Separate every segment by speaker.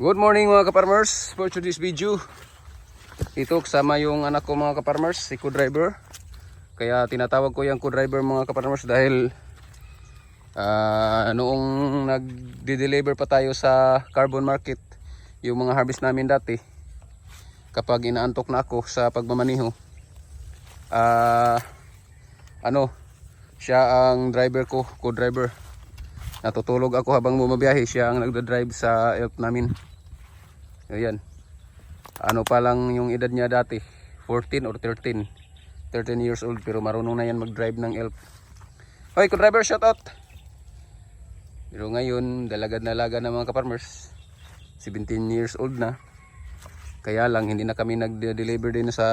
Speaker 1: Good morning mga kaparmers. For today's video, ito kasama yung anak ko mga kaparmers, si co-driver. Kaya tinatawag ko yung co-driver mga kaparmers dahil ah, noong nagde-deliver pa tayo sa carbon market, yung mga harvest namin dati, kapag inaantok na ako sa pagmamaniho, ah, ano, siya ang driver ko, co-driver. Natutulog ako habang bumabiyahe, siya ang nagda-drive sa elk namin. Ayan. Ano pa lang yung edad niya dati? 14 or 13. 13 years old pero marunong na yan mag-drive ng elk. Hoy, co-driver, shout out! Pero ngayon, dalagad na laga ng mga kaparmers. 17 years old na. Kaya lang, hindi na kami nag-deliver din sa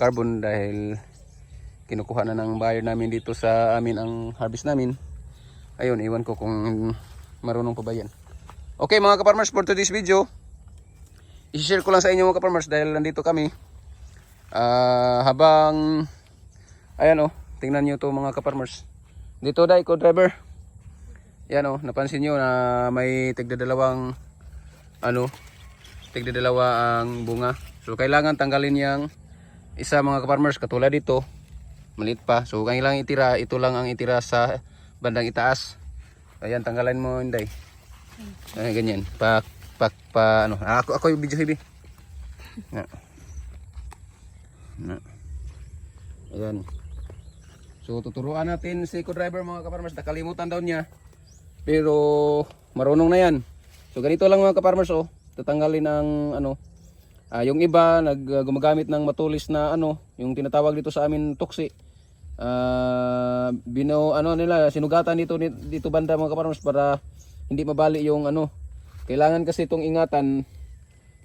Speaker 1: carbon dahil kinukuha na ng buyer namin dito sa amin ang harvest namin. Ayun, iwan ko kung marunong pa ba yan. Okay mga kaparmers, for today's video, i-share ko lang sa inyo mga kaparmers dahil nandito kami. Ah, habang, ayan o, tingnan nyo to mga kaparmers. Dito dai ko driver. Yan o, napansin nyo na may tigdadalawang, ano, tigdadalawa ang bunga. So kailangan tanggalin yang isa mga kaparmers katulad dito. Maliit pa. So kailangan itira, ito lang ang itira sa bandang itaas. Ayan, tanggalan mo Inday. Ay, ganyan. Pak, pak, pa, ano. Ah, Ako, ako yung video heavy. Na. Na. Ayan. So, tuturuan natin si co-driver mga kaparmers. Nakalimutan daw niya. Pero, marunong na yan. So, ganito lang mga kaparmers, oh. Tatanggalin ang, ano, ah, yung iba, nag, ah, gumagamit ng matulis na, ano, yung tinatawag dito sa amin, tuksi. Ah, bino, ano nila, sinugatan dito, dito banda mga kaparmers para hindi mabali yung ano. Kailangan kasi itong ingatan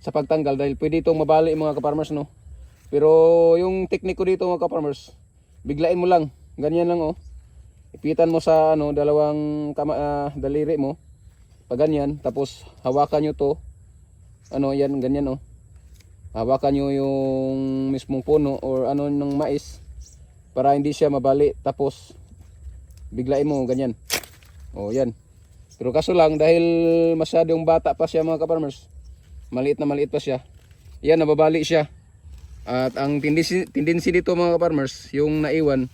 Speaker 1: sa pagtanggal dahil pwede itong mabali mga kaparmers no. Pero yung ko dito mga kaparmers, biglain mo lang. Ganyan lang oh. Ipitan mo sa ano dalawang kama, ah, daliri mo. Pag ganyan, tapos hawakan nyo to. Ano yan, ganyan oh. Hawakan nyo yung mismong puno or ano ng mais para hindi siya mabali. Tapos biglain mo ganyan. Oh, yan. Pero kaso lang dahil masyadong bata pa siya mga kaparmers. Maliit na maliit pa siya. Yan nababali siya. At ang tendency, tendency dito mga kaparmers, yung naiwan,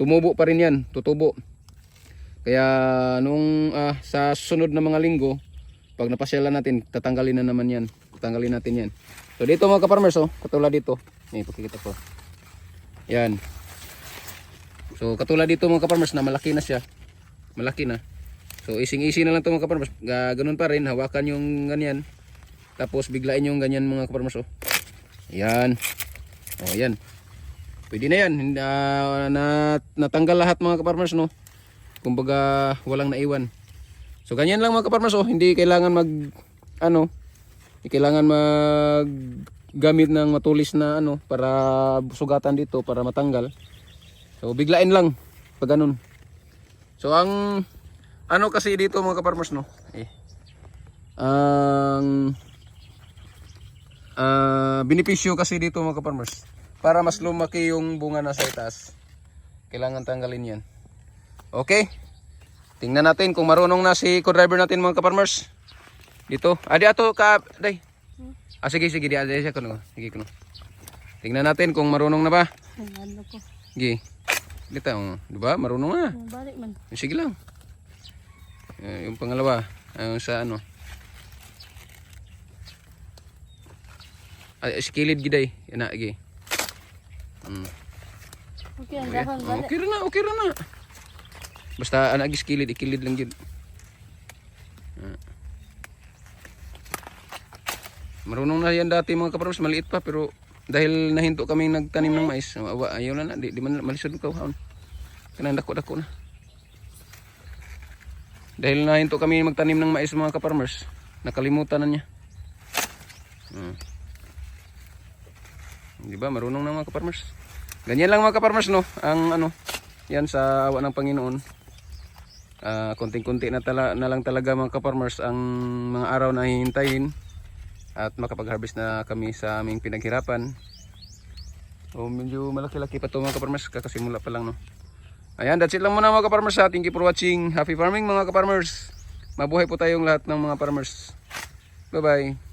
Speaker 1: tumubo pa rin yan, tutubo. Kaya nung ah, sa sunod na mga linggo, pag napasyalan natin, tatanggalin na naman yan. Tatanggalin natin yan. So dito mga kaparmers, oh, katulad dito. May pakikita ko. Yan. So katulad dito mga kaparmers na malaki na siya. Malaki na. So ising-isi na lang ito mga kaparmers. Ga- Ganun pa rin, hawakan yung ganyan. Tapos biglain yung ganyan mga kaparmers. Oh. Yan. Oh, yan. Pwede na yan. Ah, na, natanggal lahat mga kaparmers no. Kumbaga walang naiwan. So ganyan lang mga kaparmers oh. Hindi kailangan mag ano, hindi kailangan mag gamit ng matulis na ano para sugatan dito para matanggal. So biglain lang pag ganun. So ang ano kasi dito mga kaparmers no? Eh. Ang ah benepisyo kasi dito mga kaparmers. Para mas lumaki yung bunga na sa itaas. Kailangan tanggalin 'yan. Okay? Tingnan natin kung marunong na si co-driver natin mga kaparmers. Dito. Adi ato ka day. Ah sige sige di adi siya kuno. Sige kuno. Tingnan natin kung marunong na ba.
Speaker 2: Ano ko?
Speaker 1: Sige. Dito, oh. di ba? Marunong na.
Speaker 2: Balik man.
Speaker 1: Sige lang. Eh, yung pangalawa, yung sa ano. Ay, skilid giday. Yan na, gi. Mm.
Speaker 2: Okay, ang
Speaker 1: Okay. Oh, okay ra na, okay ra na. Basta anak gi skilid, ikilid lang gid. Ah. Marunong na yan dati mga kaparmas, maliit pa pero dahil nahinto kami nagtanim ng mais, ayaw na na, di, di man malisod ko haon. Kanang dako-dako na. Dahil nahinto kami magtanim ng mais mga kaparmers, nakalimutan na niya. Hmm. Di ba? Marunong na mga kaparmers. Ganyan lang mga kaparmers no, ang ano, yan sa awa ng Panginoon. Ah, konting-konti na, tala, na lang talaga mga kaparmers ang mga araw na hihintayin at makapag-harvest na kami sa aming pinaghirapan. So medyo malaki-laki pa to mga kaparmers, kakasimula pa lang no. Ayan, that's it lang muna mga kaparmers ha. Thank you for watching. Happy farming mga kaparmers. Mabuhay po tayong lahat ng mga farmers. Bye-bye.